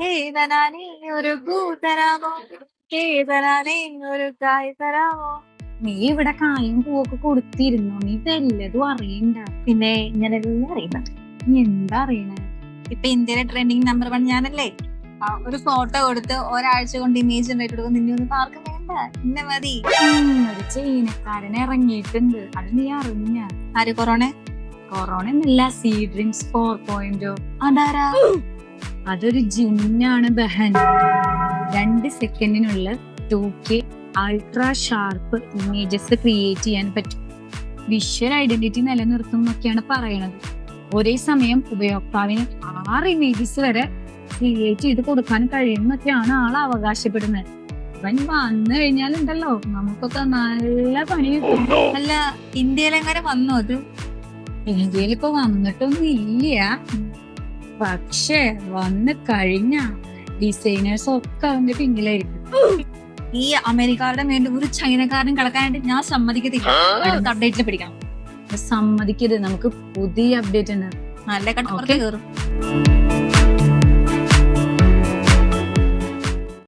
ഒരു പൂ തരാമോ ഏതനാനേ ഒരു കായ് തരാമോ നീ ഇവിടെ കായും പൂവൊക്കെ കൊടുത്തിരുന്നു. നീ വല്ലതും അറിയണ്ട. പിന്നെ ഞാനെല്ലാം അറിയണ്ട നീ എന്താ അറിയണ? ഇപ്പൊ ഇന്ത്യയിലെ ട്രെൻഡിങ് നമ്പർ വൺ ഞാനല്ലേ? ഒരു ഫോട്ടോ കൊടുത്ത് ഒരാഴ്ച കൊണ്ട് ഇമേജ് ഉണ്ടായിട്ട് കൊടുക്കും നിന്നെ ഒന്നും ആർക്കും വേണ്ട ഇന്ന മതി. ഒരു ചൈനക്കാരനെ ഇറങ്ങിയിട്ടുണ്ട്. അത് നീ അറിഞ്ഞ. ആര് കൊറോണ? കൊറോണ എന്നല്ല സീ ഡ്രീംസ് ഫോർ പോയിന്റോ അതാരാ? അതൊരു ജിന്നാണ് ബഹൻ. രണ്ട് സെക്കൻഡിനുള്ള two K ultra sharp images create ചെയ്യാൻ പറ്റും. വിഷ്വൽ ഐഡന്റിറ്റി നിലനിർത്തും എന്നൊക്കെയാണ് പറയണത്. ഒരേ സമയം ഉപയോക്താവിന് ആറ് ഇമേജസ് വരെ ക്രിയേറ്റ് ചെയ്ത് കൊടുക്കാൻ കഴിയുമെന്നൊക്കെയാണ് ആൾ അവകാശപ്പെടുന്നത്. അവൻ വന്നു കഴിഞ്ഞാൽ ഉണ്ടല്ലോ നമുക്കൊക്കെ നല്ല പണി കിട്ടും. അല്ല ഇന്ത്യയിലെങ്ങനെ വന്നു അത്? ഇന്ത്യയിൽ ഇപ്പൊ വന്നിട്ടൊന്നും ഇല്ല. പക്ഷേ വന്ന് കഴിഞ്ഞ ഡിസൈനേഴ്സ് ഒക്കെ അവന്റെ പിന്നിലായിരിക്കും ഈ അമേരിക്കാരുടെ വേണ്ടി ഒരു ചൈനക്കാരനും കിടക്കാനായിട്ട് ഞാൻ സമ്മതിക്കത്തില്ല. അടുത്ത അപ്ഡേറ്റിൽ പിടിക്കണം. സമ്മതിക്കരുത്. നമുക്ക് പുതിയ അപ്ഡേറ്റ് ഉണ്ട്. നല്ല കട്ടപ്പുറത്ത് കേറും. കയറും